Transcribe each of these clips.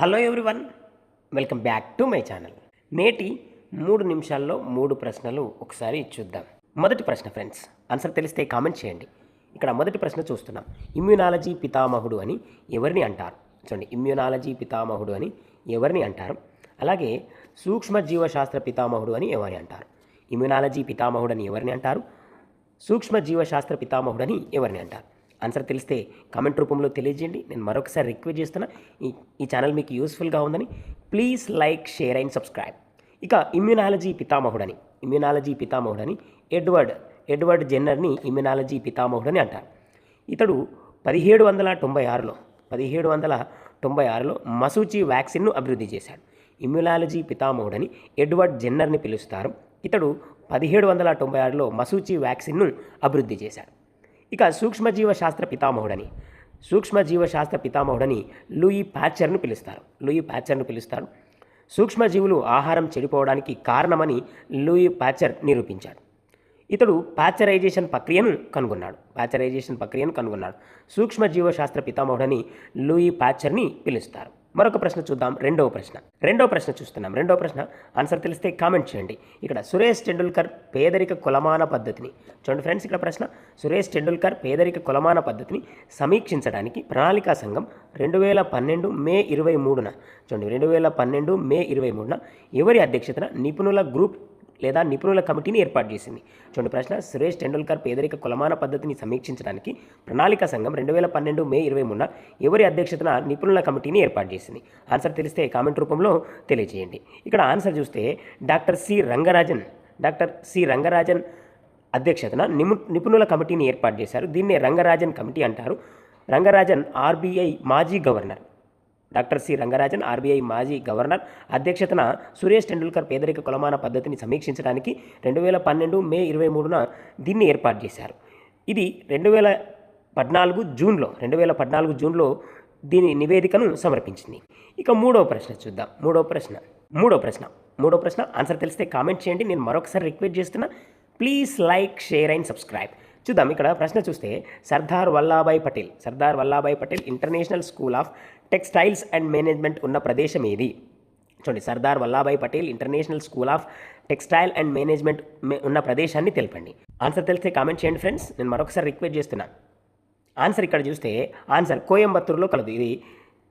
Hello everyone welcome back to my channel. నేటి మూడు నిమిషాల్లో మూడు ప్రశ్నలు ఒకసారి చూద్దాం. మొదటి ప్రశ్న ఫ్రెండ్స్ ఆన్సర్ తెలిస్తే కామెంట్ చేయండి. ఇక్కడ మొదటి ప్రశ్న చూస్తున్నాం. ఇమ్యూనాలజీ పితామహుడు అని ఎవరిని అంటారు? చూడండి ఇమ్యూనాలజీ పితామహుడు అని ఎవరిని అంటారు? అలాగే సూక్ష్మ జీవశాస్త్ర పితామహుడు అని ఎవరిని అంటారు? ఇమ్యూనాలజీ పితామహుడు అని ఎవరిని అంటారు? సూక్ష్మ జీవశాస్త్ర అని ఎవరిని అంటారు? ఆన్సర్ తెలిస్తే కామెంట్ రూపంలో తెలియజేయండి. నేను మరొకసారి రిక్వెస్ట్ చేస్తున్నా ఈ ఈ ఛానల్ మీకు యూస్ఫుల్గా ఉందని please like share and subscribe. ఇక ఇమ్యూనాలజీ పితామహుడని ఇమ్యూనాలజీ పితామహుడని ఎడ్వర్డ్ ఎడ్వర్డ్ జెన్నర్ని ఇమ్యూనాలజీ పితామహుడని అంటారు. ఇతడు పదిహేడు వందల తొంభై ఆరులో పదిహేడు వందల తొంభై ఆరులో మసూచి వ్యాక్సిన్ను అభివృద్ధి చేశాడు. ఇమ్యునాలజీ పితామహుడని ఎడ్వర్డ్ జెన్నర్ని పిలుస్తారు. ఇతడు పదిహేడు వందల తొంభై ఆరులో మసూచి వ్యాక్సిన్ను అభివృద్ధి చేశాడు. ఇక సూక్ష్మజీవ శాస్త్ర పితామహుడని సూక్ష్మజీవ శాస్త్ర పితామహుడని లూయి ప్యాచర్ను పిలుస్తారు. లూయి ప్యాచర్ను పిలుస్తారు. సూక్ష్మజీవులు ఆహారం చెడిపోవడానికి కారణమని లూయి ప్యాచర్ నిరూపించాడు. ఇతడు ప్యాచరైజేషన్ ప్రక్రియను కనుగొన్నాడు. ప్యాచరైజేషన్ ప్రక్రియను కనుగొన్నాడు. సూక్ష్మజీవ శాస్త్ర పితామహుడని లూయి ప్యాచర్ని పిలుస్తారు. మరొక ప్రశ్న చూద్దాం. రెండవ ప్రశ్న. రెండవ ప్రశ్న చూస్తున్నాం. రెండవ ప్రశ్న ఆన్సర్ తెలిస్తే కామెంట్ చేయండి. ఇక్కడ సురేష్ టెండూల్కర్ పేదరిక కులమాన పద్ధతిని చూడండి ఫ్రెండ్స్ ఇక్కడ ప్రశ్న. సురేష్ టెండూల్కర్ పేదరిక కులమాన పద్ధతిని సమీక్షించడానికి ప్రణాళికా సంఘం రెండు వేల పన్నెండు మే ఇరవై మూడున చూడండి రెండు వేల పన్నెండు మే ఇరవై మూడున ఎవరి అధ్యక్షతన నిపుణుల గ్రూప్ లేదా నిపుణుల కమిటీని ఏర్పాటు చేసింది. చూడండి ప్రశ్న సురేష్ టెండూల్కర్ పేదరిక కులమాన పద్ధతిని సమీక్షించడానికి ప్రణాళిక సంఘం రెండు వేల పన్నెండు మే ఇరవై మూడున ఎవరి అధ్యక్షతన నిపుణుల కమిటీని ఏర్పాటు చేసింది. ఆన్సర్ తెలిస్తే కామెంట్ రూపంలో తెలియజేయండి. ఇక్కడ ఆన్సర్ చూస్తే doctor C Rangarajan doctor C Rangarajan అధ్యక్షతన నిము నిపుణుల కమిటీని ఏర్పాటు చేశారు. దీన్నే రంగరాజన్ కమిటీ అంటారు. రంగరాజన్ ఆర్బీఐ మాజీ governor. Doctor C Rangarajan RBI మాజీ గవర్నర్ అధ్యక్షతన సురేష్ టెండూల్కర్ పేదరిక కొలమాన పద్ధతిని సమీక్షించడానికి రెండు వేల పన్నెండు మే ఇరవై మూడున దీన్ని ఏర్పాటు చేశారు. ఇది రెండు వేల పద్నాలుగు జూన్లో రెండు వేల పద్నాలుగు జూన్లో దీని నివేదికను సమర్పించింది. ఇక మూడవ ప్రశ్న చూద్దాం. మూడవ ప్రశ్న. మూడో ప్రశ్న. మూడవ ప్రశ్న. ఆన్సర్ తెలిస్తే కామెంట్ చేయండి. నేను మరొకసారి రిక్వెస్ట్ చేస్తున్నా please like share and subscribe. చూద్దాం. ఇక్కడ ప్రశ్న చూస్తే Sardar Vallabhbhai Patel Sardar Vallabhbhai Patel international school of textiles and management ఉన్న ప్రదేశం ఏది? చూడండి Sardar Vallabhbhai Patel international school of textile and management ఉన్న ప్రదేశాన్ని తెలపండి. ఆన్సర్ తెలిస్తే కామెంట్ చేయండి ఫ్రెండ్స్. నేను మరొకసారి రిక్వెస్ట్ చేస్తున్నాను ఆన్సర్ ఇక్కడ చూస్తే ఆన్సర్ కోయంబత్తూరులో కలదు. ఇది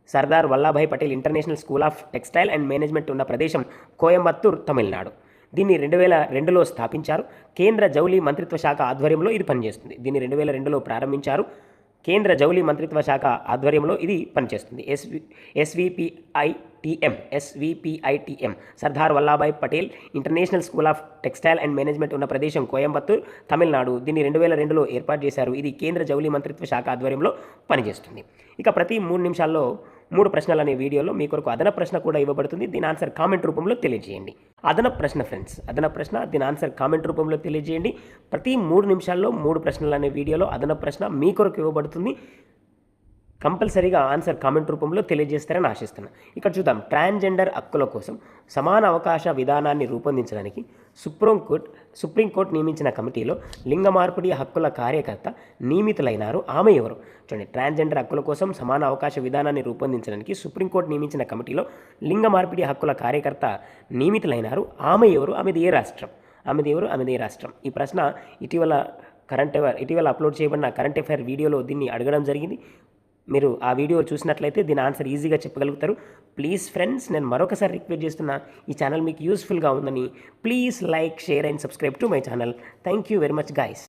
Sardar Vallabhbhai Patel international school of textile and management ఉన్న ప్రదేశం కోయంబత్తూర్ తమిళనాడు. దీన్ని రెండు వేల రెండులో స్థాపించారు. కేంద్ర జౌలి మంత్రిత్వ శాఖ ఆధ్వర్యంలో ఇది పనిచేస్తుంది. దీన్ని రెండు వేల రెండులో ప్రారంభించారు. కేంద్ర జౌలి మంత్రిత్వ శాఖ ఆధ్వర్యంలో ఇది పనిచేస్తుంది. SV SVPITM SVPITM Sardar Vallabhbhai Patel international school of textile and management ఉన్న ప్రదేశం కోయంబత్తూర్ తమిళనాడు. దీన్ని రెండు వేల రెండులో ఏర్పాటు చేశారు. ఇది కేంద్ర జౌలి మంత్రిత్వ శాఖ ఆధ్వర్యంలో పనిచేస్తుంది. ఇక ప్రతి మూడు నిమిషాల్లో మూడు ప్రశ్నలు అనే వీడియోలో మీ కొరకు అదన ప్రశ్న కూడా ఇవ్వబడుతుంది. దీని ఆన్సర్ కామెంట్ రూపంలో తెలియజేయండి. అదన ప్రశ్న ఫ్రెండ్స్ అదన ప్రశ్న దీని ఆన్సర్ కామెంట్ రూపంలో తెలియజేయండి. ప్రతి మూడు నిమిషాల్లో మూడు ప్రశ్నలు అనే వీడియోలో అదన ప్రశ్న మీ కొరకు ఇవ్వబడుతుంది. కంపల్సరీగా ఆన్సర్ కామెంట్ రూపంలో తెలియజేస్తారని ఆశిస్తున్నాను ఇక్కడ చూద్దాం. ట్రాన్స్జెండర్ హక్కుల కోసం సమాన అవకాశ విధానాన్ని రూపొందించడానికి సుప్రీంకోర్టు సుప్రీంకోర్టు నియమించిన కమిటీలో లింగ మార్పిడి హక్కుల కార్యకర్త నియమితులైనారు. ఆమె ఎవరు? చూడండి. ట్రాన్స్జెండర్ హక్కుల కోసం సమాన అవకాశ విధానాన్ని రూపొందించడానికి సుప్రీంకోర్టు నియమించిన కమిటీలో లింగ మార్పిడి హక్కుల కార్యకర్త నియమితులైనారు. ఆమె ఎవరు? ఆమెది ఏ రాష్ట్రం? ఆమెది ఎవరు? ఆమెది ఏ రాష్ట్రం? ఈ ప్రశ్న ఇటీవల కరెంట్ అఫైర్ ఇటీవల అప్లోడ్ చేయబడిన కరెంట్ అఫైర్ వీడియోలో దీన్ని అడగడం జరిగింది. మీరు ఆ వీడియో చూసినట్లయితే దీని ఆన్సర్ ఈజీగా చెప్పగలుగుతారు. ప్లీజ్ ఫ్రెండ్స్ నేను మరొకసారి రిక్వెస్ట్ చేస్తున్నా ఈ ఛానల్ మీకు యూస్ఫుల్గా ఉందని please like share and subscribe to my channel. Thank you very much guys